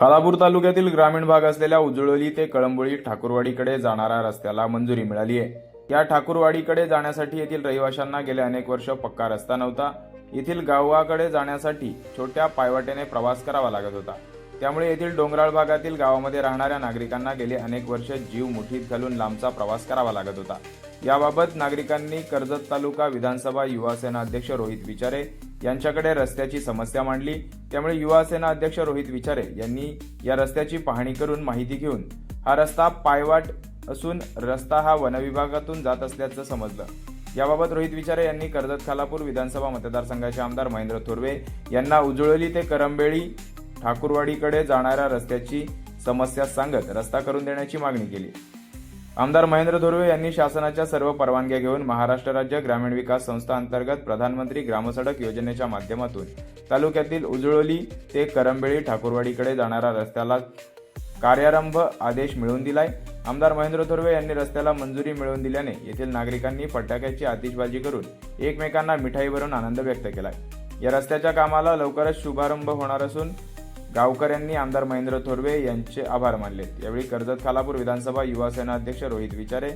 खालापूर तालुक्यातील ग्रामीण भाग असलेल्या उजळोली ते कळंबोळी ठाकूरवाडीकडे जाणाऱ्या रस्त्याला मंजुरी मिळाली आहे या ठाकूरवाडीकडे जाण्यासाठी येथील रहिवाशांना गेले अनेक वर्ष पक्का रस्ता नव्हता. येथील गावाकडे जाण्यासाठी छोट्या पायवाटेने प्रवास करावा लागत होता. त्यामुळे येथील डोंगराळ भागातील गावामध्ये राहणाऱ्या नागरिकांना गेली अनेक वर्ष जीव मुठीत घालून लांबचा प्रवास करावा लागत होता. याबाबत नागरिकांनी कर्जत तालुका विधानसभा युवा सेना अध्यक्ष रोहित विचारे यांच्याकडे रस्त्याची समस्या मांडली. त्यामुळे युवासेना अध्यक्ष रोहित विचारे यांनी या रस्त्याची पाहणी करून माहिती घेऊन हा रस्ता पायवाट असून रस्ता हा वनविभागातून जात असल्याचं समजलं. याबाबत रोहित विचारे यांनी कर्जत खालापूर विधानसभा मतदारसंघाचे आमदार महेंद्र थोरवे यांना उजळली ते करंबेळी ठाकूरवाडीकडे जाणाऱ्या रस्त्याची समस्या सांगत रस्ता करून देण्याची मागणी केली. आमदार महेंद्र धुर्वे यांनी शासनाच्या सर्व परवानग्या घेऊन महाराष्ट्र राज्य ग्रामीण विकास संस्था अंतर्गत प्रधानमंत्री ग्रामसडक योजनेच्या माध्यमातून तालुक्यातील उजळोली ते करंबेळी ठाकूरवाडीकडे जाणाऱ्या रस्त्याला कार्यारंभ आदेश मिळवून दिलाय. आमदार महेंद्र थोरवे यांनी रस्त्याला मंजुरी मिळवून दिल्याने येथील नागरिकांनी फटाक्याची आतिषबाजी करून एकमेकांना मिठाई भरून आनंद व्यक्त केलाय. या रस्त्याच्या कामाला लवकरच शुभारंभ होणार असून गावकऱ्यांनी आमदार महेंद्र थोरवे यांचे आभार मानलेत. यावेळी कर्जत खालापूर विधानसभा युवासेना अध्यक्ष रोहित विचारे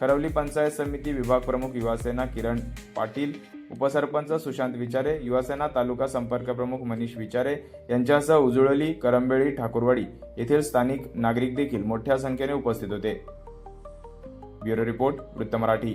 खरवली पंचायत समिती विभाग प्रमुख युवासेना किरण पाटील उपसरपंच सुशांत विचारे युवासेना तालुका संपर्क प्रमुख मनीष विचारे यांच्यासह उजुळली करंबेळी ठाकूरवाडी येथील स्थानिक नागरिक देखील मोठ्या संख्येने उपस्थित होते. ब्युरो रिपोर्ट वृत्त मराठी.